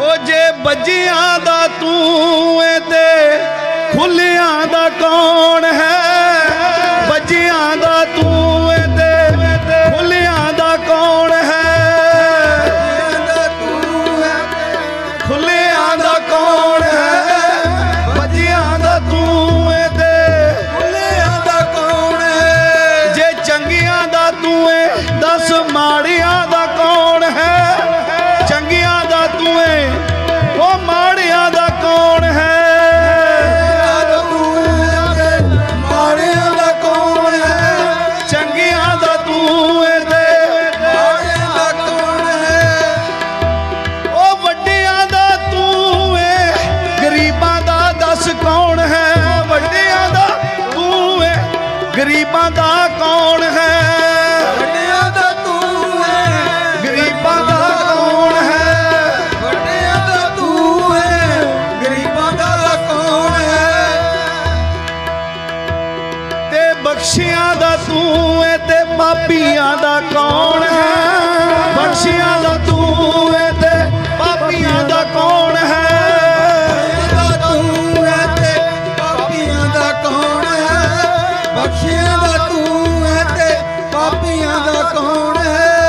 ਉਹ ਜੇ ਬੱਜਿਆਂ ਦਾ ਤੂੰ ਏ ਤੇ ਖੁੱਲਿਆਂ ਦਾ ਕੌਣ ਹੈ? ਬੱਜਿਆਂ ਦਾ ਤੂੰ ਏ ਤੇ ਖੁੱਲਿਆਂ ਦਾ ਕੌਣ ਹੈ? ਖੁੱਲਿਆਂ ਦਾ ਕੌਣ ਹੈ? ਬੱਜਿਆਂ ਦਾ ਤੂੰ ਏ ਤੇ ਭੁੱਲਿਆਂ ਦਾ ਕੌਣ ਹੈ? ਜੇ ਚੰਗਿਆਂ ਦਾ ਤੂੰ ਏ ਦੱਸ ਗਰੀਬਾਂ ਦਾ ਕੌਣ ਹੈ? ਵੱਡਿਆਂ ਦਾ ਤੂੰ ਹੈ। ਗਰੀਬਾਂ ਦਾ ਕੌਣ ਹੈ? ਵੱਡਿਆਂ ਦਾ ਤੂੰ ਹੈ। ਗਰੀਬਾਂ ਦਾ ਕੌਣ ਹੈ? ਤੇ ਬਖਸ਼ਿਆਂ ਦਾ ਤੂੰ ਏ ਤੇ ਪਾਪੀਆਂ ਦਾ ਕੌਣ